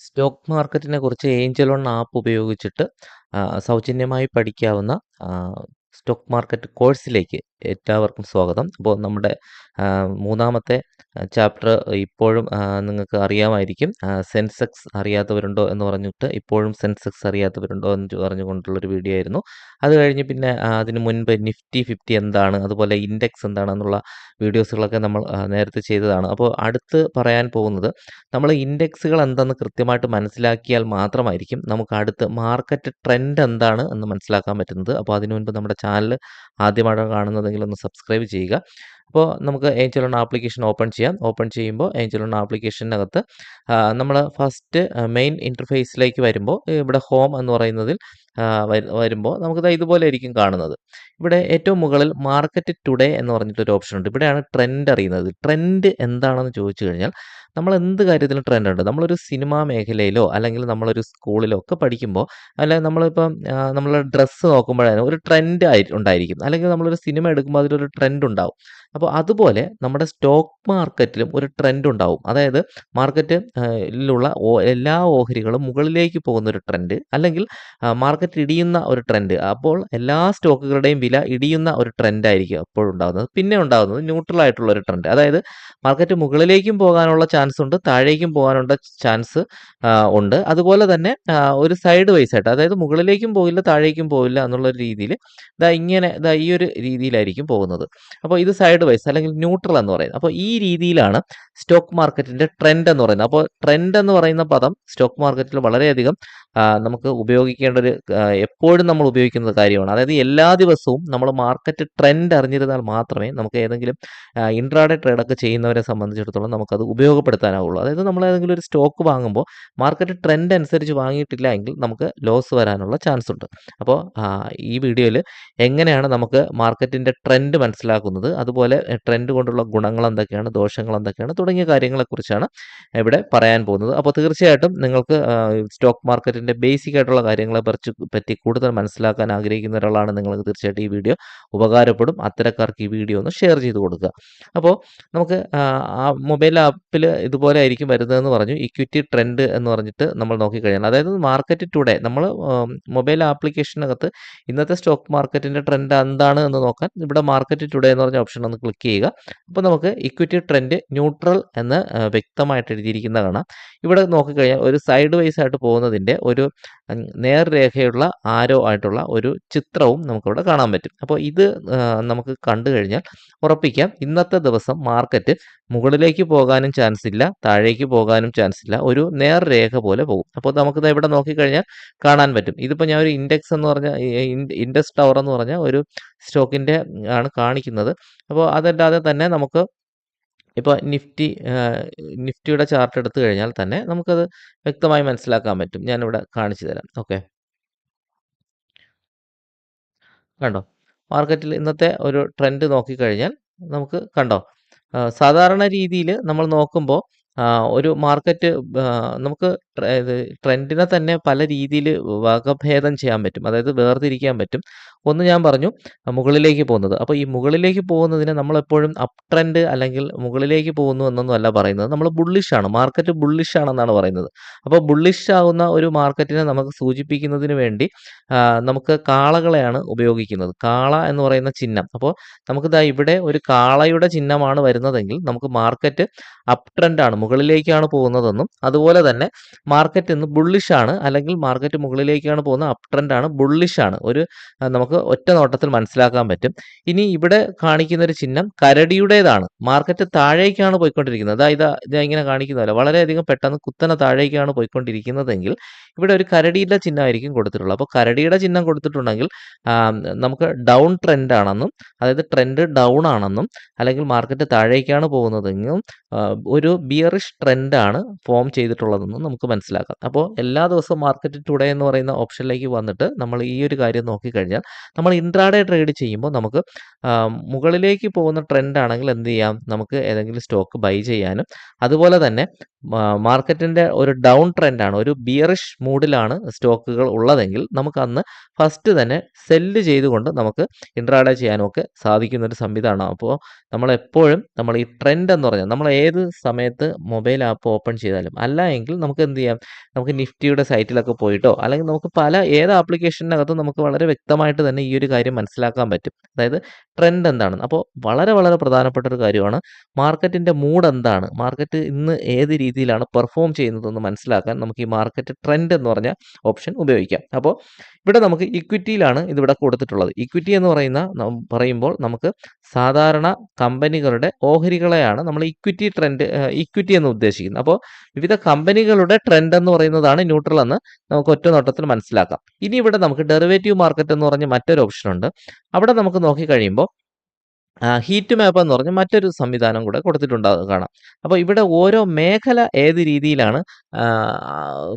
Stock മാർക്കറ്റിനെ കുറിച്ച് Angel one app ഉപയോഗിച്ചിട്ട് സൗജന്യമായി പഠിക്കാവുന്ന സ്റ്റോക്ക് മാർക്കറ്റ് കോഴ്സിലേക്ക് എല്ലാവർക്കും സ്വാഗതം. അപ്പോൾ നമ്മുടെ മൂന്നാമത്തെ ചാപ്റ്റർ ഇപ്പോഴും നിങ്ങൾക്ക് അറിയാമായിരിക്കും. സെൻസെക്സ് അറിയാത്തവരുണ്ടോ എന്ന് പറഞ്ഞിട്ട് ഇപ്പോഴും സെൻസെക്സ് അറിയാത്തവരുണ്ടോ എന്ന് പറഞ്ഞുകൊണ്ടുള്ളൊരു വീഡിയോ ആയിരുന്നു. അത് കഴിഞ്ഞ് പിന്നെ അതിന് മുൻപ് നിഫ്റ്റി ഫിഫ്റ്റി എന്താണ് അതുപോലെ ഇൻഡെക്സ് എന്താണെന്നുള്ള വീഡിയോസുകളൊക്കെ നമ്മൾ നേരത്തെ ചെയ്തതാണ്. അപ്പോൾ അടുത്ത് പറയാൻ പോകുന്നത് നമ്മൾ ഇൻഡെക്സുകൾ എന്താണെന്ന് കൃത്യമായിട്ട് മനസ്സിലാക്കിയാൽ മാത്രമായിരിക്കും നമുക്ക് അടുത്ത് മാർക്കറ്റ് ട്രെൻഡ് എന്താണ് എന്ന് മനസ്സിലാക്കാൻ പറ്റുന്നത്. അപ്പോൾ അതിനു മുൻപ് നമ്മുടെ ചാനൽ ആദ്യമായിട്ടാണ് കാണുന്നതെങ്കിൽ ഒന്ന് സബ്സ്ക്രൈബ് ചെയ്യുക. അപ്പോൾ നമുക്ക് ഏഞ്ചൽ ലോൺ ആപ്ലിക്കേഷൻ ഓപ്പൺ ചെയ്യാം. ഓപ്പൺ ചെയ്യുമ്പോൾ ഏഞ്ചൽ ലോൺ ആപ്ലിക്കേഷനകത്ത് നമ്മൾ ഫസ്റ്റ് മെയിൻ ഇന്റർഫേസിലേക്ക് വരുമ്പോൾ ഇവിടെ ഹോം എന്ന് പറയുന്നതിൽ വരുമ്പോൾ നമുക്ക് ഇതുപോലെ ആയിരിക്കും കാണുന്നത്. ഇവിടെ ഏറ്റവും മുകളിൽ മാർക്കറ്റ് ടുഡേ എന്ന് പറഞ്ഞിട്ടൊരു ഓപ്ഷൻ ഉണ്ട്. ഇവിടെയാണ് ട്രെൻഡ് അറിയുന്നത്. ട്രെൻഡ് എന്താണെന്ന് ചോദിച്ചു കഴിഞ്ഞാൽ നമ്മൾ എന്ത് കാര്യത്തിലും ട്രെൻഡ് ഉണ്ട്? നമ്മളൊരു സിനിമാ മേഖലയിലോ അല്ലെങ്കിൽ നമ്മളൊരു സ്കൂളിലോ ഒക്കെ പഠിക്കുമ്പോൾ അല്ലെങ്കിൽ നമ്മളിപ്പം നമ്മൾ ഡ്രസ്സ് നോക്കുമ്പോഴാണ് ഒരു ട്രെൻഡ് ആയി ഉണ്ടായിരിക്കും അല്ലെങ്കിൽ നമ്മളൊരു സിനിമ എടുക്കുമ്പോൾ അതിലൊരു ട്രെൻഡ് ഉണ്ടാവും. അപ്പോൾ അതുപോലെ നമ്മുടെ സ്റ്റോക്ക് മാർക്കറ്റിലും ഒരു ട്രെൻഡ് ഉണ്ടാവും. അതായത് മാർക്കറ്റിലുള്ള എല്ലാ ഓഹരികളും മുകളിലേക്ക് പോകുന്ന ഒരു ട്രെൻഡ് അല്ലെങ്കിൽ മാർക്കറ്റ് ഇടിയുന്ന ഒരു ട്രെൻഡ്. അപ്പോൾ എല്ലാ സ്റ്റോക്കുകളുടെയും വില ഇടിയുന്ന ഒരു ട്രെൻഡ് ആയിരിക്കും അപ്പോൾ ഉണ്ടാകുന്നത് പിന്നെ ഉണ്ടാകുന്നത് ന്യൂട്രൽ ആയിട്ടുള്ള ഒരു ട്രെൻഡ്. അതായത് മാർക്കറ്റ് മുകളിലേക്കും പോകാനുള്ള ചാൻസ് ഉണ്ട് താഴേക്കും പോകാനുള്ള ചാൻസ് ഉണ്ട്. അതുപോലെ തന്നെ ഒരു സൈഡ് വൈസ് ആയിട്ട് അതായത് മുകളിലേക്കും പോകില്ല താഴേക്കും പോകില്ല എന്നുള്ള രീതിയിൽ ഇതാ ഇങ്ങനെ ഇതാ ഈ ഒരു രീതിയിലായിരിക്കും പോകുന്നത്. അപ്പോൾ ഇത് സൈഡ് വൈസ് അല്ലെങ്കിൽ ന്യൂട്രൽ എന്ന് പറയുന്നത്. അപ്പോൾ ഈ രീതിയിലാണ് സ്റ്റോക്ക് മാർക്കറ്റിന്റെ ട്രെൻഡ് എന്ന് പറയുന്നത്. അപ്പോൾ ട്രെൻഡ് എന്ന് പറയുന്ന പദം സ്റ്റോക്ക് മാർക്കറ്റിൽ വളരെയധികം നമുക്ക് ഉപയോഗിക്കേണ്ട ഒരു എപ്പോഴും നമ്മൾ ഉപയോഗിക്കുന്ന കാര്യമാണ്. അതായത് എല്ലാ ദിവസവും നമ്മൾ മാർക്കറ്റ് ട്രെൻഡ് അറിഞ്ഞിരുന്നാൽ മാത്രമേ നമുക്ക് ഏതെങ്കിലും ഇൻട്രാഡേ ട്രേഡൊക്കെ ചെയ്യുന്നവരെ സംബന്ധിച്ചിടത്തോളം നമുക്കത് ഉപയോഗപ്പെടുത്താനാവുള്ളൂ. അതായത് നമ്മൾ ഏതെങ്കിലും ഒരു സ്റ്റോക്ക് വാങ്ങുമ്പോൾ മാർക്കറ്റ് ട്രെൻഡ് അനുസരിച്ച് വാങ്ങിയിട്ടില്ല എങ്കിൽ നമുക്ക് ലോസ് വരാനുള്ള ചാൻസ് ഉണ്ട്. അപ്പോൾ ഈ വീഡിയോയിൽ എങ്ങനെയാണ് നമുക്ക് മാർക്കറ്റിന്റെ ട്രെൻഡ് മനസ്സിലാക്കുന്നത് അതുപോലെ ട്രെൻഡ് കൊണ്ടുള്ള ഗുണങ്ങൾ എന്തൊക്കെയാണ് ദോഷങ്ങൾ എന്തൊക്കെയാണ് തുടങ്ങിയ കാര്യങ്ങളെക്കുറിച്ചാണ് ഇവിടെ പറയാൻ പോകുന്നത്. അപ്പോൾ തീർച്ചയായിട്ടും നിങ്ങൾക്ക് സ്റ്റോക്ക് മാർക്കറ്റിന്റെ ബേസിക് ആയിട്ടുള്ള കാര്യങ്ങളെ പറിച്ച് പറ്റി കൂടുതൽ മനസ്സിലാക്കാൻ ആഗ്രഹിക്കുന്ന ഒരാളാണ് നിങ്ങൾക്ക് തീർച്ചയായിട്ടും ഈ വീഡിയോ ഉപകാരപ്പെടും. അത്തരക്കാർക്ക് ഈ വീഡിയോ ഒന്ന് ഷെയർ ചെയ്ത് കൊടുക്കുക. അപ്പോൾ നമുക്ക് ആ, മൊബൈൽ ആപ്പിൽ ഇതുപോലെ ആയിരിക്കും വരുന്നതെന്ന് പറഞ്ഞു. ഇക്വിറ്റി ട്രെൻഡ് എന്ന് പറഞ്ഞിട്ട് നമ്മൾ നോക്കിക്കഴിഞ്ഞാൽ അതായത് മാർക്കറ്റ് ടുഡേ നമ്മൾ മൊബൈൽ ആപ്ലിക്കേഷനകത്ത് ഇന്നത്തെ സ്റ്റോക്ക് മാർക്കറ്റിന്റെ ട്രെൻഡ് എന്താണ് എന്ന് നോക്കാൻ ഇവിടെ മാർക്കറ്റ് ടുഡേ എന്ന് പറഞ്ഞ ഓപ്ഷൻ ഒന്ന് ക്ലിക്ക് ചെയ്യുക. അപ്പോൾ നമുക്ക് ഇക്വിറ്റി ട്രെൻഡ് ന്യൂട്രൽ എന്ന് വ്യക്തമായിട്ട് എഴുതിയിരിക്കുന്ന കാണാം. ഇവിടെ നോക്കിക്കഴിഞ്ഞാൽ ഒരു സൈഡ് വൈസ് ആയിട്ട് പോകുന്നതിന്റെ ഒരു ഉം, നേർരേഖയുള്ള ആരോ ആയിട്ടുള്ള ഒരു ചിത്രവും നമുക്കിവിടെ കാണാൻ പറ്റും. അപ്പോൾ ഇത് നമുക്ക് കണ്ടു കഴിഞ്ഞാൽ ഉറപ്പിക്കാം. ഇന്നത്തെ ദിവസം മാർക്കറ്റ് മുകളിലേക്ക് പോകാനും ചാൻസ് ഇല്ല താഴേക്ക് പോകാനും ചാൻസ് ഇല്ല ഒരു നേർരേഖ പോലെ പോകും. അപ്പോൾ നമുക്കിത് ഇവിടെ നോക്കിക്കഴിഞ്ഞാൽ കാണാൻ പറ്റും. ഇതിപ്പോൾ ഞാൻ ഒരു ഇൻഡെക്സ് എന്ന് പറഞ്ഞ ഇൻഡെക്സ് ടവർ എന്ന് പറഞ്ഞ ഒരു സ്റ്റോക്കിന്റെ ആണ് കാണിക്കുന്നത്. അപ്പോൾ അതല്ലാതെ തന്നെ നമുക്ക് ഇപ്പോൾ നിഫ്റ്റി നിഫ്റ്റിയുടെ ചാർട്ട് എടുത്തു കഴിഞ്ഞാൽ തന്നെ നമുക്കത് വ്യക്തമായി മനസ്സിലാക്കാൻ പറ്റും. ഞാനിവിടെ കാണിച്ചു തരാം. ഓക്കെ. കണ്ടോ? മാർക്കറ്റിൽ ഇന്നത്തെ ഒരു ട്രെൻഡ് നോക്കിക്കഴിഞ്ഞാൽ നമുക്ക് കണ്ടോ? സാധാരണ രീതിയിൽ നമ്മൾ നോക്കുമ്പോൾ ഒരു മാർക്കറ്റ് നമുക്ക് ഇത് ട്രെൻഡിനെ തന്നെ പല രീതിയിൽ വകഭേദം ചെയ്യാൻ പറ്റും. അതായത് വേർതിരിക്കാൻ പറ്റും. ഒന്ന് ഞാൻ പറഞ്ഞു മുകളിലേക്ക് പോകുന്നത്. അപ്പോൾ ഈ മുകളിലേക്ക് പോകുന്നതിനെ നമ്മളെപ്പോഴും അപ് ട്രെൻഡ് അല്ലെങ്കിൽ മുകളിലേക്ക് പോകുന്നു എന്നൊന്നും അല്ല പറയുന്നത്. നമ്മൾ ബുള്ളിഷ് ആണ്. മാർക്കറ്റ് ബുള്ളിഷ് ആണെന്നാണ് പറയുന്നത്. അപ്പോൾ ബുള്ളിഷ് ആകുന്ന ഒരു മാർക്കറ്റിനെ നമുക്ക് സൂചിപ്പിക്കുന്നതിന് വേണ്ടി നമുക്ക് കാളകളെയാണ് ഉപയോഗിക്കുന്നത്. കാള എന്ന് പറയുന്ന ചിഹ്നം. അപ്പോൾ നമുക്ക് നമുക്കിതാ ഇവിടെ ഒരു കാളയുടെ ചിഹ്നമാണ് വരുന്നതെങ്കിൽ നമുക്ക് മാർക്കറ്റ് അപ് ട്രെൻഡാണ് മുകളിലേക്കാണ് പോകുന്നതെന്നും അതുപോലെ തന്നെ മാർക്കറ്റ് ഇന്ന് ബുള്ളിഷ് ആണ് അല്ലെങ്കിൽ മാർക്കറ്റ് മുകളിലേക്കാണ് പോകുന്ന അപ് ട്രെൻഡ് ആണ് ബുള്ളിഷ് ആണ്. ഒരു നമുക്ക് ഒറ്റ നോട്ടത്തിൽ മനസ്സിലാക്കാൻ പറ്റും. ഇനി ഇവിടെ കാണിക്കുന്ന ഒരു ചിഹ്നം കരടിയുടേതാണ്. മാർക്കറ്റ് താഴേക്കാണ് പോയിക്കൊണ്ടിരിക്കുന്നത്. അതായത് ഇത് ഇങ്ങനെ കാണിക്കുന്നതല്ല? വളരെയധികം പെട്ടെന്ന് കുത്തനെ താഴേക്കാണ് പോയിക്കൊണ്ടിരിക്കുന്നതെങ്കിൽ ഇവിടെ ഒരു കരടിയുടെ ചിഹ്നമായിരിക്കും കൊടുത്തിട്ടുള്ളത്. അപ്പോൾ കരടിയുടെ ചിഹ്നം കൊടുത്തിട്ടുണ്ടെങ്കിൽ നമുക്ക് ഡൗൺ ട്രെൻഡ് ആണെന്നും അതായത് ട്രെൻഡ് ഡൗൺ ആണെന്നും അല്ലെങ്കിൽ മാർക്കറ്റ് താഴേക്കാണ് പോകുന്നതെന്നും ഒരു ഒരു ബിയറിഷ് ട്രെൻഡാണ് ഫോം ചെയ്തിട്ടുള്ളതെന്ന് നമുക്ക് മനസ്സിലാക്കാം. അപ്പോൾ എല്ലാ ദിവസവും മാർക്കറ്റ് ടുഡേ എന്ന് പറയുന്ന ഓപ്ഷനിലേക്ക് വന്നിട്ട് നമ്മൾ ഈ ഒരു കാര്യം നോക്കിക്കഴിഞ്ഞാൽ നമ്മൾ ഇൻട്രാഡേ ട്രേഡ് ചെയ്യുമ്പോൾ നമുക്ക് മുകളിലേക്ക് പോകുന്ന ട്രെൻഡ് ആണെങ്കിൽ എന്ത് ചെയ്യാം? നമുക്ക് ഏതെങ്കിലും സ്റ്റോക്ക് ബൈ ചെയ്യാനും അതുപോലെ തന്നെ മാർക്കറ്റിന്റെ ഒരു ഡൗൺ ട്രെൻഡാണ് ഒരു ബിയറിഷ് മൂഡിലാണ് സ്റ്റോക്കുകൾ ഉള്ളതെങ്കിൽ നമുക്ക് അന്ന് ഫസ്റ്റ് തന്നെ സെല്ല് ചെയ്തുകൊണ്ട് നമുക്ക് ഇൻട്രാഡേ ചെയ്യാനൊക്കെ സാധിക്കുന്ന ഒരു സംവിധാനമാണ്. അപ്പോൾ നമ്മളെപ്പോഴും നമ്മൾ ഈ ട്രെൻഡ് എന്ന് പറഞ്ഞാൽ നമ്മൾ ഏത് സമയത്ത് മൊബൈൽ ആപ്പ് ഓപ്പൺ ചെയ്താലും അല്ല എങ്കിൽ നമുക്ക് എന്ത് ചെയ്യാം? നമുക്ക് നിഫ്റ്റിയുടെ സൈറ്റിലൊക്കെ പോയിട്ടോ അല്ലെങ്കിൽ നമുക്ക് പല ഏത് ആപ്ലിക്കേഷനകത്തും നമുക്ക് വളരെ വ്യക്തമായിട്ട് തന്നെ ഈ ഒരു കാര്യം മനസ്സിലാക്കാൻ പറ്റും. അതായത് ട്രെൻഡ് എന്താണ്? അപ്പോൾ വളരെ വളരെ പ്രധാനപ്പെട്ട ഒരു കാര്യമാണ് മാർക്കറ്റിന്റെ മൂഡ് എന്താണ്? മാർക്കറ്റ് ഇന്ന് ഏത് രീതിയിലാണ് പെർഫോം ചെയ്യുന്നതെന്ന് മനസ്സിലാക്കാൻ നമുക്ക് ഈ മാർക്കറ്റ് ട്രെൻഡ് എന്ന് പറഞ്ഞ ഓപ്ഷൻ ഉപയോഗിക്കാം. അപ്പോൾ ഇവിടെ നമുക്ക് ഇക്വിറ്റിയിലാണ് ഇതിവിടെ കൊടുത്തിട്ടുള്ളത്. ഇക്വിറ്റി എന്ന് പറയുന്ന പറയുമ്പോൾ നമുക്ക് സാധാരണ കമ്പനികളുടെ ഓഹരികളെയാണ് നമ്മൾ ഇക്വിറ്റി ട്രെൻഡ് ഇക്വിറ്റി എന്ന് ഉദ്ദേശിക്കുന്നത്. അപ്പോൾ വിവിധ കമ്പനികളുടെ ട്രെൻഡ് എന്ന് പറയുന്നതാണ് ന്യൂട്രൽ എന്ന് നമുക്ക് ഒറ്റ നോട്ടത്തിൽ മനസ്സിലാക്കാം. ഇനി ഇവിടെ നമുക്ക് ഡെറിവേറ്റീവ് മാർക്കറ്റ് എന്ന് പറഞ്ഞ മറ്റൊരു ഓപ്ഷൻ ഉണ്ട്. അവിടെ നമുക്ക് നോക്കിക്കഴിയുമ്പോൾ ഹീറ്റ് മാപ്പ് എന്ന് പറഞ്ഞ മറ്റൊരു സംവിധാനം കൂടെ കൊടുത്തിട്ടുണ്ടാകും കാണാം. അപ്പോൾ ഇവിടെ ഓരോ മേഖല ഏത് രീതിയിലാണ്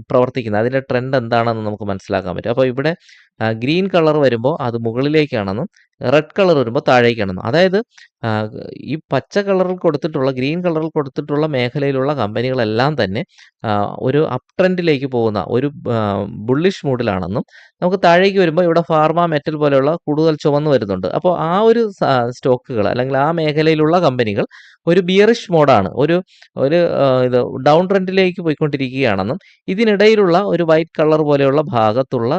പ്രവർത്തിക്കുന്നത്? അതിന്റെ ട്രെൻഡ് എന്താണെന്ന് നമുക്ക് മനസ്സിലാക്കാൻ പറ്റും. അപ്പോൾ ഇവിടെ ഗ്രീൻ കളർ വരുമ്പോൾ അത് മുകളിലേക്കാണെന്നും റെഡ് കളർ വരുമ്പോൾ താഴേക്കാണെന്നും. അതായത് ഈ പച്ച കളറിൽ കൊടുത്തിട്ടുള്ള ഗ്രീൻ കളറിൽ കൊടുത്തിട്ടുള്ള മേഖലയിലുള്ള കമ്പനികളെല്ലാം തന്നെ ഒരു അപ് ട്രെൻഡിലേക്ക് പോകുന്ന ഒരു ബുള്ളിഷ് മൂഡിലാണെന്നും നമുക്ക് താഴേക്ക് വരുമ്പോൾ ഇവിടെ ഫാർമ മെറ്റൽ പോലെയുള്ള കൂടുതൽ ചുവന്ന് വരുന്നുണ്ട്. അപ്പോൾ ആ ഒരു സ്റ്റോക്കുകൾ അല്ലെങ്കിൽ ആ മേഖലയിലുള്ള കമ്പനികൾ ഒരു ബിയറിഷ് മോഡാണ്. ഒരു ഒരു ഇത് ഡൗൺ ട്രെൻഡിലേക്ക് പോയിക്കൊണ്ടിരിക്കുകയാണെന്നും ഇതിനിടയിലുള്ള ഒരു വൈറ്റ് കളർ പോലെയുള്ള ഭാഗത്തുള്ള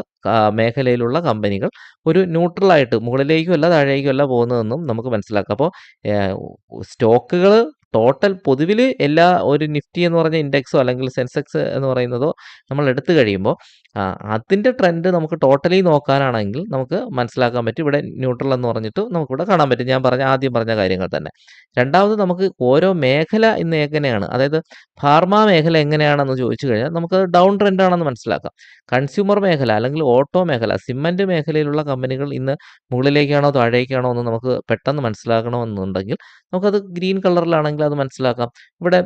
മേഖലയിലുള്ള കമ്പനികൾ ഒരു ന്യൂട്രലായിട്ട് മുകളിലേക്കും അല്ല താഴേക്കും അല്ല പോകുന്നതെന്നും നമുക്ക് മനസ്സിലാക്കാം. അപ്പോൾ സ്റ്റോക്കുകൾ ടോട്ടൽ പൊതുവിൽ എല്ലാ ഒരു നിഫ്റ്റി എന്ന് പറഞ്ഞ ഇൻഡെക്സോ അല്ലെങ്കിൽ സെൻസെക്സ് എന്ന് പറയുന്നതോ നമ്മൾ എടുത്തു കഴിയുമ്പോൾ അതിന്റെ ട്രെൻഡ് നമുക്ക് ടോട്ടലി നോക്കാനാണെങ്കിൽ നമുക്ക് മനസ്സിലാക്കാൻ പറ്റും. ഇവിടെ ന്യൂട്രൽ എന്ന് പറഞ്ഞിട്ട് നമുക്കിവിടെ കാണാൻ പറ്റും. ഞാൻ പറഞ്ഞ ആദ്യം പറഞ്ഞ കാര്യങ്ങൾ തന്നെ. രണ്ടാമത് നമുക്ക് ഓരോ മേഖല ഇന്ന് എങ്ങനെയാണ്? അതായത് ഫാർമ മേഖല എങ്ങനെയാണെന്ന് ചോദിച്ചു കഴിഞ്ഞാൽ നമുക്ക് ഡൗൺ ട്രെൻഡ് ആണെന്ന് മനസ്സിലാക്കാം. കൺസ്യൂമർ മേഖല അല്ലെങ്കിൽ ഓട്ടോ മേഖല സിമന്റ് മേഖലയിലുള്ള കമ്പനികൾ ഇന്ന് മുകളിലേക്കാണോ താഴേക്കാണോ എന്ന് നമുക്ക് പെട്ടെന്ന് മനസ്സിലാക്കണമെന്നുണ്ടെങ്കിൽ നമുക്കത് ഗ്രീൻ കളറിലാണെങ്കിൽ അത് മനസ്സിലാക്കാം. ഇവിടെ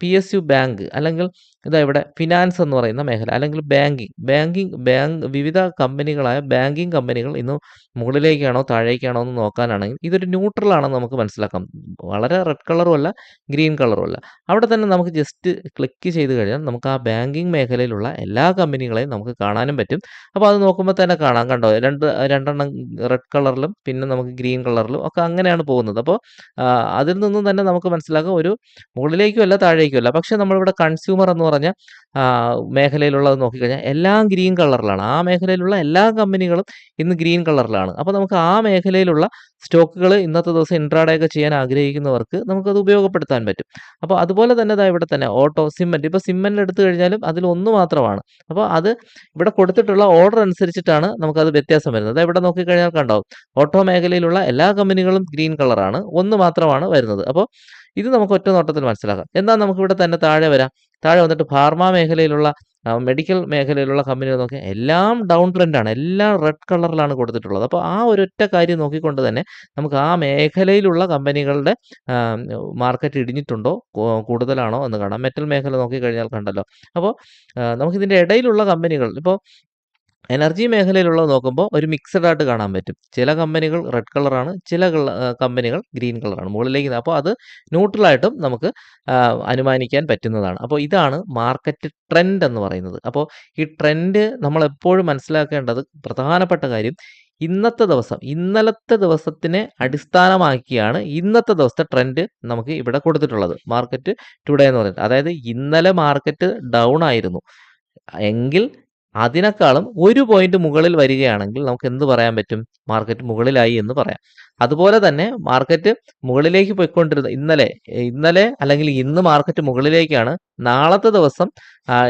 പി എസ് യു ബാങ്ക് അല്ലെങ്കിൽ ഇതാ ഇവിടെ ഫിനാൻസ് എന്ന് പറയുന്ന മേഖല അല്ലെങ്കിൽ ബാങ്കിങ് ബാങ്കിങ് ബാങ്ക് വിവിധ കമ്പനികളായ ബാങ്കിങ് കമ്പനികൾ ഇന്ന് മുകളിലേക്കാണോ താഴേക്കാണോ എന്ന് നോക്കാനാണെങ്കിൽ ഇതൊരു ന്യൂട്രൽ ആണെന്ന് നമുക്ക് മനസ്സിലാക്കാം. വളരെ റെഡ് കളറും അല്ല ഗ്രീൻ കളറും അല്ല. അവിടെ തന്നെ നമുക്ക് ജസ്റ്റ് ക്ലിക്ക് ചെയ്ത് കഴിഞ്ഞാൽ നമുക്ക് ആ ബാങ്കിങ് മേഖലയിലുള്ള എല്ലാ കമ്പനികളെയും നമുക്ക് കാണാനും പറ്റും. അപ്പോൾ അത് നോക്കുമ്പോൾ തന്നെ കാണാം കണ്ടോ? രണ്ട് രണ്ടെണ്ണം റെഡ് കളറിലും പിന്നെ നമുക്ക് ഗ്രീൻ കളറിലും ഒക്കെ അങ്ങനെയാണ് പോകുന്നത്. അപ്പോൾ അതിൽ നിന്നും തന്നെ നമുക്ക് മനസ്സിലാക്കാം ഒരു മുകളിലേക്കും അല്ല താഴേക്കും അല്ല. പക്ഷെ നമ്മളിവിടെ കൺസ്യൂമർ എന്ന് പറഞ്ഞ മേഖലയിലുള്ളത് നോക്കിക്കഴിഞ്ഞാൽ എല്ലാം ഗ്രീൻ കളറിലാണ് ആ മേഖലയിലുള്ള എല്ലാ കമ്പനികളും ഇന്ന് ഗ്രീൻ കളറിലാണ് അപ്പോൾ നമുക്ക് ആ മേഖലയിലുള്ള സ്റ്റോക്കുകൾ ഇന്നത്തെ ദിവസം ഇൻട്രാഡേ ഒക്കെ ചെയ്യാൻ ആഗ്രഹിക്കുന്നവർക്ക് നമുക്കത് ഉപയോഗപ്പെടുത്താൻ പറ്റും. അപ്പോൾ അതുപോലെ തന്നെ ദാ ഇവിടെ തന്നെ ഓട്ടോ സിമെന്റ് ഇപ്പോൾ സിമ്മന്റ് എടുത്തു കഴിഞ്ഞാലും അതിൽ ഒന്ന് മാത്രമാണ്. അപ്പോൾ അത് ഇവിടെ കൊടുത്തിട്ടുള്ള ഓർഡർ അനുസരിച്ചിട്ടാണ് നമുക്കത് വ്യത്യാസം വരുന്നത്. ഇവിടെ നോക്കിക്കഴിഞ്ഞാൽ കണ്ടാവും ഓട്ടോ മേഖലയിലുള്ള എല്ലാ കമ്പനികളും ഗ്രീൻ കളറാണ് ഒന്ന് മാത്രമാണ് വരുന്നത്. അപ്പോൾ ഇത് നമുക്ക് ഒറ്റ നോട്ടത്തിൽ മനസ്സിലാക്കാം. എന്നാൽ നമുക്കിവിടെ തന്നെ താഴെ വരാം. താഴെ വന്നിട്ട് ഫാർമ മേഖലയിലുള്ള മെഡിക്കൽ മേഖലയിലുള്ള കമ്പനികൾ നോക്കിയാൽ എല്ലാം ഡൗൺ ട്രെൻഡാണ് എല്ലാം റെഡ് കളറിലാണ് കൊടുത്തിട്ടുള്ളത്. അപ്പോൾ ആ ഒരൊറ്റ കാര്യം നോക്കിക്കൊണ്ട് തന്നെ നമുക്ക് ആ മേഖലയിലുള്ള കമ്പനികളുടെ മാർക്കറ്റ് ഇടിഞ്ഞിട്ടുണ്ടോ? കൂടുതലാണോ എന്ന് കാണാം. മെറ്റൽ മേഖല നോക്കിക്കഴിഞ്ഞാൽ കണ്ടല്ലോ. അപ്പോൾ നമുക്കിതിന്റെ ഇടയിലുള്ള കമ്പനികൾ ഇപ്പോൾ എനർജി മേഖലയിലുള്ളത് നോക്കുമ്പോൾ ഒരു മിക്സഡ് ആയിട്ട് കാണാൻ പറ്റും. ചില കമ്പനികൾ റെഡ് കളറാണ് ചില കമ്പനികൾ ഗ്രീൻ കളറാണ്. മുകളിലേക്ക് അപ്പോൾ അത് ന്യൂട്രലായിട്ടും നമുക്ക് അനുമാനിക്കാൻ പറ്റുന്നതാണ്. അപ്പോൾ ഇതാണ് മാർക്കറ്റ് ട്രെൻഡ് എന്ന് പറയുന്നത്. അപ്പോൾ ഈ ട്രെൻഡ് നമ്മൾ എപ്പോഴും മനസ്സിലാക്കേണ്ടത് പ്രധാനപ്പെട്ട കാര്യം ഇന്നത്തെ ദിവസം ഇന്നലത്തെ ദിവസത്തിനെ അടിസ്ഥാനമാക്കിയാണ് ഇന്നത്തെ ദിവസത്തെ ട്രെൻഡ് നമുക്ക് ഇവിടെ കൊടുത്തിട്ടുള്ളത്. മാർക്കറ്റ് ടുഡേ എന്ന് പറയുന്നത്. അതായത് ഇന്നലെ മാർക്കറ്റ് ഡൗൺ ആയിരുന്നു. എങ്കിൽ അതിനേക്കാളും ഒരു പോയിന്റ് മുകളിൽ വരികയാണെങ്കിൽ നമുക്ക് എന്ത് പറയാൻ പറ്റും? മാർക്കറ്റ് മുകളിലായി എന്ന് പറയാം. അതുപോലെ തന്നെ മാർക്കറ്റ് മുകളിലേക്ക് പോയിക്കൊണ്ടിരുന്ന ഇന്നലെ ഇന്നലെ അല്ലെങ്കിൽ ഇന്ന് മാർക്കറ്റ് മുകളിലേക്കാണ് നാളത്തെ ദിവസം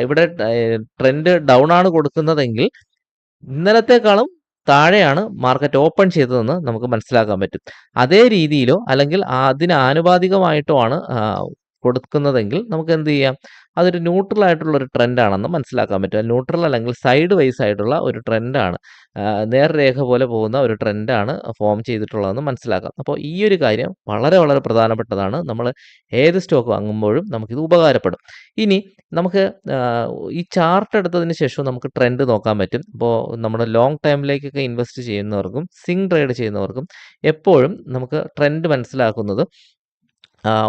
ഇവിടെ ട്രെൻഡ് ഡൗൺ ആണ് കൊടുക്കുന്നതെങ്കിൽ ഇന്നലത്തെക്കാളും താഴെയാണ് മാർക്കറ്റ് ഓപ്പൺ ചെയ്തതെന്ന് നമുക്ക് മനസ്സിലാക്കാൻ പറ്റും. അതേ രീതിയിലോ അല്ലെങ്കിൽ അതിന് ആനുപാതികമായിട്ടോ ആണ് കൊടുക്കുന്നതെങ്കിൽ നമുക്ക് എന്ത് ചെയ്യാം? അതൊരു ന്യൂട്രൽ ആയിട്ടുള്ള ഒരു ട്രെൻഡാണെന്ന് മനസ്സിലാക്കാൻ പറ്റും. ന്യൂട്രൽ അല്ലെങ്കിൽ സൈഡ് വൈസ് ആയിട്ടുള്ള ഒരു ട്രെൻഡാണ് നേർരേഖ പോലെ പോകുന്ന ഒരു ട്രെൻഡാണ് ഫോം ചെയ്തിട്ടുള്ളതെന്ന് മനസ്സിലാക്കാം. അപ്പോൾ ഈ ഒരു കാര്യം വളരെ വളരെ പ്രധാനപ്പെട്ടതാണ്. നമ്മൾ ഏത് സ്റ്റോക്ക് വാങ്ങുമ്പോഴും നമുക്കിത് ഉപകാരപ്പെടും. ഇനി നമുക്ക് ഈ ചാർട്ട് എടുത്തതിന് ശേഷം നമുക്ക് ട്രെൻഡ് നോക്കാൻ പറ്റും. അപ്പോൾ നമ്മുടെ ലോങ് ടൈമിലേക്കൊക്കെ ഇൻവെസ്റ്റ് ചെയ്യുന്നവർക്കും സിങ് ട്രേഡ് ചെയ്യുന്നവർക്കും എപ്പോഴും നമുക്ക് ട്രെൻഡ് മനസ്സിലാക്കുന്നത്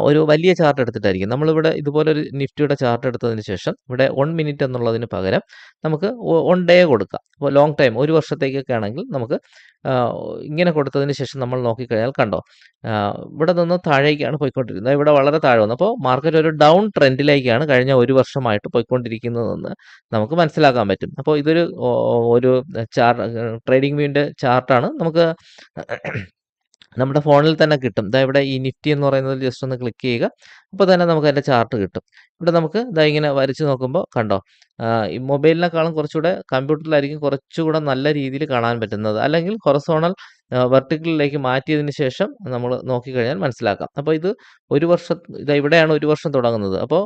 ഒരു വലിയ ചാർട്ട് എടുത്തിട്ടായിരിക്കും. നമ്മളിവിടെ ഇതുപോലെ ഒരു നിഫ്റ്റിയുടെ ചാർട്ട് എടുത്തതിന് ശേഷം ഇവിടെ വൺ മിനിറ്റ് എന്നുള്ളതിന് പകരം നമുക്ക് വൺ ഡേ കൊടുക്കാം. അപ്പോൾ ലോങ് ടൈം ഒരു വർഷത്തേക്കൊക്കെ ആണെങ്കിൽ നമുക്ക് ഇങ്ങനെ കൊടുത്തതിന് ശേഷം നമ്മൾ നോക്കിക്കഴിഞ്ഞാൽ കണ്ടോ ഇവിടെ നിന്ന് താഴേക്കാണ് പോയിക്കൊണ്ടിരിക്കുന്നത്. ഇവിടെ വളരെ താഴെ വന്നു. അപ്പോൾ മാർക്കറ്റ് ഒരു ഡൗൺ ട്രെൻഡിലേക്കാണ് കഴിഞ്ഞ ഒരു വർഷമായിട്ട് പോയിക്കൊണ്ടിരിക്കുന്നതെന്ന് നമുക്ക് മനസ്സിലാക്കാൻ പറ്റും. അപ്പോൾ ഇതൊരു ഒരു ചാർ ട്രേഡിംഗ് വ്യൂവിന്റെ ചാർട്ടാണ് നമുക്ക് നമ്മുടെ ഫോണിൽ തന്നെ കിട്ടും. ഇതാ ഇവിടെ ഈ നിഫ്റ്റി എന്ന് പറയുന്നത് ജസ്റ്റ് ഒന്ന് ക്ലിക്ക് ചെയ്യുക. അപ്പോൾ തന്നെ നമുക്ക് അതിന്റെ ചാർട്ട് കിട്ടും. ഇവിടെ നമുക്ക് ഇതാ ഇങ്ങനെ വരച്ച് നോക്കുമ്പോൾ കണ്ടോ ഈ മൊബൈലിനേക്കാളും കുറച്ചുകൂടെ കമ്പ്യൂട്ടറിലായിരിക്കും കുറച്ചുകൂടെ നല്ല രീതിയിൽ കാണാൻ പറ്റുന്നത്. അല്ലെങ്കിൽ ഹൊറസോണൽ വെർട്ടിക്കലിലേക്ക് മാറ്റിയതിന് ശേഷം നമ്മൾ നോക്കിക്കഴിഞ്ഞാൽ മനസ്സിലാക്കാം. അപ്പോൾ ഇത് ഒരു വർഷം ഇതാ ഇവിടെയാണ് ഒരു വർഷം തുടങ്ങുന്നത്. അപ്പോൾ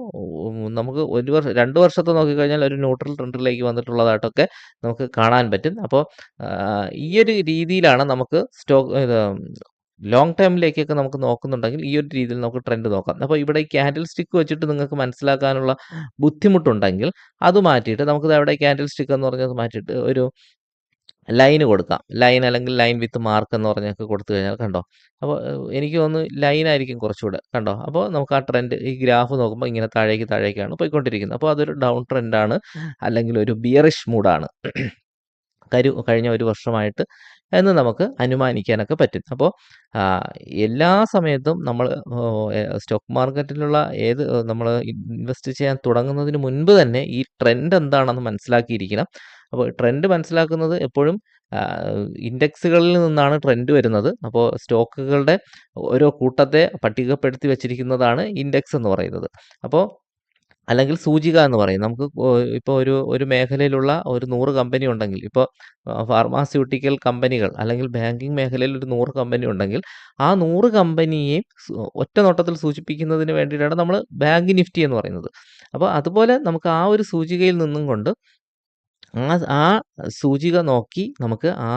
നമുക്ക് ഒരു വർഷം രണ്ട് വർഷത്തെ നോക്കിക്കഴിഞ്ഞാൽ ഒരു ന്യൂട്രൽ ട്രെൻഡിലേക്ക് വന്നിട്ടുള്ളതായിട്ടൊക്കെ നമുക്ക് കാണാൻ പറ്റും. അപ്പോൾ ഈ ഒരു രീതിയിലാണ് നമുക്ക് സ്റ്റോക്ക് ലോങ് ടൈമിലേക്കൊക്കെ നമുക്ക് നോക്കുന്നുണ്ടെങ്കിൽ ഈ ഒരു രീതിയിൽ നമുക്ക് ട്രെൻഡ് നോക്കാം. അപ്പോൾ ഇവിടെ ഈ ക്യാൻഡിൽ സ്റ്റിക്ക് വെച്ചിട്ട് നിങ്ങൾക്ക് മനസ്സിലാക്കാനുള്ള ബുദ്ധിമുട്ടുണ്ടെങ്കിൽ അത് മാറ്റിയിട്ട് നമുക്ക് അവിടെ ക്യാൻഡിൽ സ്റ്റിക്ക് എന്ന് പറഞ്ഞത് മാറ്റിയിട്ട് ഒരു ലൈന് കൊടുക്കാം. ലൈൻ അല്ലെങ്കിൽ ലൈൻ വിത്ത് മാർക്ക് എന്ന് പറഞ്ഞൊക്കെ കൊടുത്തു കഴിഞ്ഞാൽ കണ്ടോ? അപ്പോൾ എനിക്ക് തോന്നുന്നു ലൈൻ ആയിരിക്കും കുറച്ചുകൂടെ കണ്ടോ? അപ്പോൾ നമുക്ക് ആ ട്രെൻഡ് ഈ ഗ്രാഫ് നോക്കുമ്പോൾ ഇങ്ങനെ താഴേക്ക് താഴേക്കാണ് പോയിക്കൊണ്ടിരിക്കുന്നത്. അപ്പോൾ അതൊരു ഡൗൺ ട്രെൻഡാണ് അല്ലെങ്കിൽ ഒരു ബിയറിഷ് മൂഡാണ് കരു കഴിഞ്ഞ ഒരു വർഷമായിട്ട് എന്ന് നമുക്ക് അനുമാനിക്കാനൊക്കെ പറ്റും. അപ്പോൾ എല്ലാ സമയത്തും നമ്മൾ സ്റ്റോക്ക് മാർക്കറ്റിലുള്ള ഏത് നമ്മൾ ഇൻവെസ്റ്റ് ചെയ്യാൻ തുടങ്ങുന്നതിന് മുൻപ് തന്നെ ഈ ട്രെൻഡ് എന്താണെന്ന് മനസ്സിലാക്കിയിരിക്കണം. അപ്പോൾ ട്രെൻഡ് മനസ്സിലാക്കുന്നത് എപ്പോഴും ഇൻഡെക്സുകളിൽ നിന്നാണ് ട്രെൻഡ് വരുന്നത്. അപ്പോൾ സ്റ്റോക്കുകളുടെ ഓരോ കൂട്ടത്തെ പട്ടികപ്പെടുത്തി വെച്ചിരിക്കുന്നതാണ് ഇൻഡെക്സ് എന്ന് പറയുന്നത്. അപ്പോൾ അല്ലെങ്കിൽ സൂചിക എന്ന് പറയും. നമുക്ക് ഇപ്പോൾ ഒരു ഒരു മേഖലയിലുള്ള ഒരു നൂറ് കമ്പനി ഉണ്ടെങ്കിൽ ഇപ്പോൾ ഫാർമാസ്യൂട്ടിക്കൽ കമ്പനികൾ അല്ലെങ്കിൽ ബാങ്കിങ് മേഖലയിൽ ഒരു നൂറ് കമ്പനി ഉണ്ടെങ്കിൽ ആ നൂറ് കമ്പനിയെയും ഒറ്റ നോട്ടത്തിൽ സൂചിപ്പിക്കുന്നതിന് വേണ്ടിയിട്ടാണ് നമ്മൾ ബാങ്ക് നിഫ്റ്റി എന്ന് പറയുന്നത്. അപ്പോൾ അതുപോലെ നമുക്ക് ആ ഒരു സൂചികയിൽ നിന്നും കൊണ്ട് ആ ആ സൂചിക നോക്കി നമുക്ക് ആ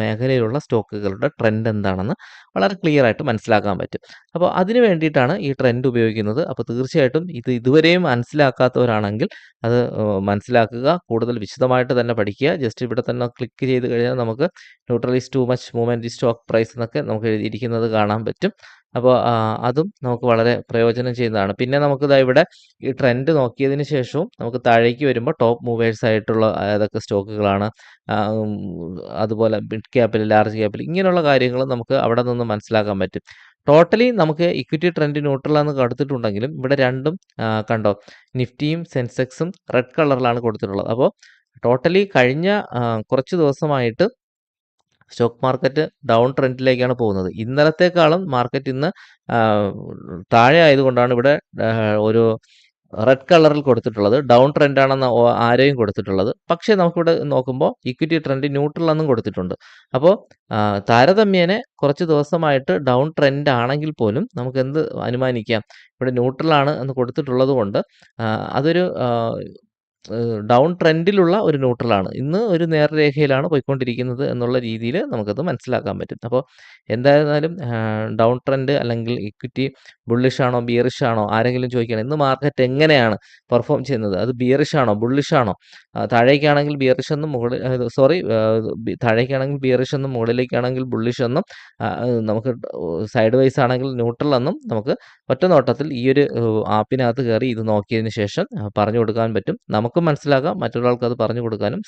മേഖലയിലുള്ള സ്റ്റോക്കുകളുടെ ട്രെൻഡ് എന്താണെന്ന് വളരെ ക്ലിയർ ആയിട്ട് മനസ്സിലാക്കാൻ പറ്റും. അപ്പോൾ അതിന് വേണ്ടിയിട്ടാണ് ഈ ട്രെൻഡ് ഉപയോഗിക്കുന്നത്. അപ്പോൾ തീർച്ചയായിട്ടും ഇത് ഇതുവരെയും മനസ്സിലാക്കാത്തവരാണെങ്കിൽ അത് മനസ്സിലാക്കുക കൂടുതൽ വിശദമായിട്ട് തന്നെ പഠിക്കുക. ജസ്റ്റ് ഇവിടെ തന്നെ ക്ലിക്ക് ചെയ്ത് കഴിഞ്ഞാൽ നമുക്ക് neutral is too much movement stock price എന്നൊക്കെ നമുക്ക് എഴുതിയിരിക്കുന്നത് കാണാൻ പറ്റും. അപ്പോൾ അതും നമുക്ക് വളരെ പ്രയോജനം ചെയ്യുന്നതാണ്. പിന്നെ നമുക്ക് ദാ ഇവിടെ ഈ ട്രെൻഡ് നോക്കിയതിന് ശേഷവും നമുക്ക് താഴേക്ക് വരുമ്പോൾ ടോപ്പ് മൂവേഴ്സ് ആയിട്ടുള്ള ഏതൊക്കെ സ്റ്റോക്കുകളാണ്. അതുപോലെ മിഡ് ക്യാപ്പിൽ ലാർജ് ക്യാപ്പിൽ ഇങ്ങനെയുള്ള കാര്യങ്ങൾ നമുക്ക് അവിടെ നിന്ന് മനസ്സിലാക്കാൻ പറ്റും. ടോട്ടലി നമുക്ക് ഇക്വിറ്റി ട്രെൻഡ് ന്യൂട്രലാന്ന് കൊടുത്തിട്ടുണ്ടെങ്കിലും ഇവിടെ രണ്ടും കണ്ടോ നിഫ്റ്റിയും സെൻസെക്സും റെഡ് കളറിലാണ് കൊടുത്തിട്ടുള്ളത്. അപ്പോൾ ടോട്ടലി കഴിഞ്ഞ കുറച്ച് ദിവസമായിട്ട് സ്റ്റോക്ക് മാർക്കറ്റ് ഡൗൺ ട്രെൻഡിലേക്കാണ് പോകുന്നത്. ഇന്നലത്തെക്കാളും മാർക്കറ്റ് ഇന്ന് താഴെ ആയതുകൊണ്ടാണ് ഇവിടെ ഒരു റെഡ് കളറിൽ കൊടുത്തിട്ടുള്ളത്. ഡൗൺ ട്രെൻഡ് ആണെന്ന് ആരെയും കൊടുത്തിട്ടുള്ളത്. പക്ഷേ നമുക്കിവിടെ നോക്കുമ്പോൾ ഇക്വിറ്റി ട്രെൻഡ് ന്യൂട്രൽ എന്നും കൊടുത്തിട്ടുണ്ട്. അപ്പോൾ താരതമ്യേനെ കുറച്ച് ദിവസമായിട്ട് ഡൗൺ ട്രെൻഡ് ആണെങ്കിൽ പോലും നമുക്ക് എന്ത് അനുമാനിക്കാം? ഇവിടെ ന്യൂട്രൽ ആണ് എന്ന് കൊടുത്തിട്ടുള്ളത് കൊണ്ട് അതൊരു ഡൗൺ ട്രെൻഡിലുള്ള ഒരു ന്യൂട്രലാണ്. ഇന്ന് ഒരു നേർരേഖയിലാണ് പോയിക്കൊണ്ടിരിക്കുന്നത് എന്നുള്ള രീതിയിൽ നമുക്കത് മനസ്സിലാക്കാൻ പറ്റും. അപ്പോൾ എന്തായിരുന്നാലും ഡൗൺ ട്രെൻഡ് അല്ലെങ്കിൽ ഇക്വിറ്റി ബുള്ളിഷ് ആണോ ആരെങ്കിലും ചോദിക്കണം ഇന്ന് മാർക്കറ്റ് എങ്ങനെയാണ് പെർഫോം ചെയ്യുന്നത്? അത് ബിയറിഷ് ആണോ ബുള്ളിഷ് ആണോ താഴേക്കാണെങ്കിൽ ബിയറിഷ് എന്നും മുകളിൽ സോറി താഴേക്കാണെങ്കിൽ ബിയറിഷ് എന്നും മുകളിലേക്കാണെങ്കിൽ ബുള്ളിഷ് എന്നും നമുക്ക് സൈഡ് വൈസ് ആണെങ്കിൽ ന്യൂട്രൽ എന്നും നമുക്ക് ഒറ്റ നോട്ടത്തിൽ ഈ ഒരു ആപ്പിനകത്ത് കയറി ഇത് നോക്കിയതിന് ശേഷം പറഞ്ഞു കൊടുക്കാൻ പറ്റും. നമുക്കും മനസ്സിലാക്കാം മറ്റൊരാൾക്ക് അത് പറഞ്ഞു കൊടുക്കാനും